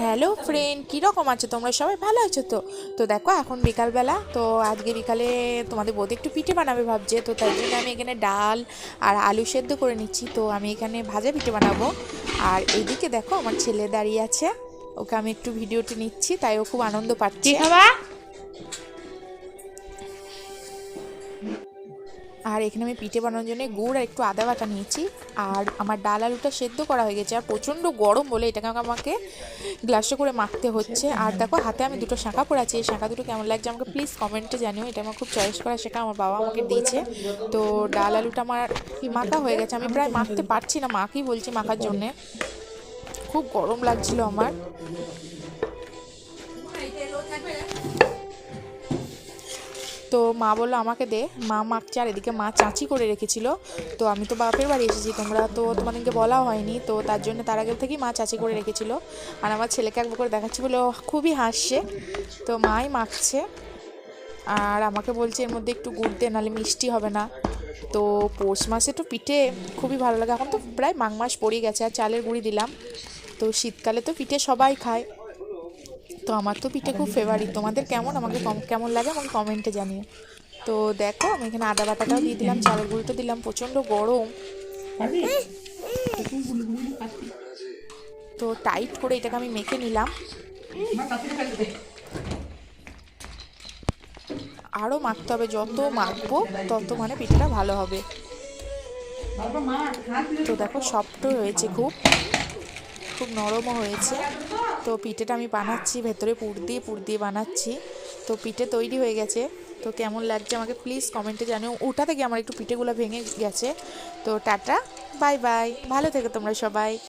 Hello friend কীরকম আছো? তোমরা সবাই ভালো আছো তো? তো দেখো, এখন বিকালবেলা, তো আজকে বিকালে তোমাদের বোধ একটু পিঠে বানাবে ভাবছে, তো তার জন্য আমি এখানে ডাল আর আলু সেদ্ধ করে নিচ্ছি। তো আমি এখানে ভাজা পিঠে বানাবো। আর এইদিকে দেখো, আমার ছেলে দাঁড়িয়ে আছে। ওকে আমি একটু ভিডিওটি নিচ্ছি, তাই ও খুব আনন্দ পাচ্ছে। আর এখানে আমি পিঠে বানানোর জন্য গুড় আর একটু আদা বাটা নিয়েছি। আর আমার ডাল আলুটা সেদ্ধ করা হয়ে গেছে, আর প্রচণ্ড গরম বলে এটাকে আমাকে গ্লাসে করে মাখতে হচ্ছে। আর দেখো, হাতে আমি দুটো শাঁখা পরে আছি। এই শাঁখা দুটো কেমন লাগছে আমাকে প্লিজ কমেন্টে জানিও। এটা আমার খুব চয়েস করা শেখা, আমার বাবা আমাকে দিয়েছে। তো ডাল আলুটা আমার মাখা হয়ে গেছে, আমি প্রায় মাখতে পারছি না মাকেই বলছি মাখার জন্যে। খুব গরম লাগছিল আমার। তো মা বলল, আমাকে দে। মা মাখছে আর এদিকে মা চাঁচি করে রেখেছিল। তো আমি তো বাপের বাড়ি এসেছি, তোমরা তো তোমাদেরকে বলা হয়নি। তো তার জন্য তার আগে থেকেই মা চাঁচি করে রেখেছিল। আর আমার ছেলেকে একবার করে দেখাচ্ছি বলে খুবই হাসছে। তো মাই মাখছে। আর আমাকে বলছে, এর মধ্যে একটু গুড় দে, নাহলে মিষ্টি হবে না। তো পৌষ মাসে তো পিঠে খুবই ভালো লাগে। এখন তো প্রায় মাঘ মাস পড়ে গেছে, আর চালের গুঁড়ি দিলাম। তো শীতকালে তো পিঠে সবাই খায়। তো আমার তো পিঠে খুব ফেভারিট তোমাদের কেমন? আমাকে কম- কেমন লাগে আমাকে কমেন্টে জানিও। তো দেখো, আমি এখানে আদা বাটাটাও দিয়ে দিলাম, চালের গুঁড়োটা দিলাম, প্রচণ্ড গরম। তো টাইট করে এটাকে আমি মেখে নিলাম। আরও মাখতে হবে, যত মাখবো, তত মানে পিঠেটা ভালো হবে। তো দেখো সফটও হয়েছে খুব। খুব নরমও হয়েছে। তো পিঠেটা আমি বানাচ্ছি, ভেতরে পুর দিয়ে পুর দিয়ে বানাচ্ছি। তো পিঠে তৈরি হয়ে গেছে। তো কেমন লাগছে আমাকে প্লিজ কমেন্টে জানিও। ওটা থেকে আমার একটু পিঠেগুলো ভেঙে গেছে। তো টাটা বাই বাই ভালো থেকো তোমরা সবাই।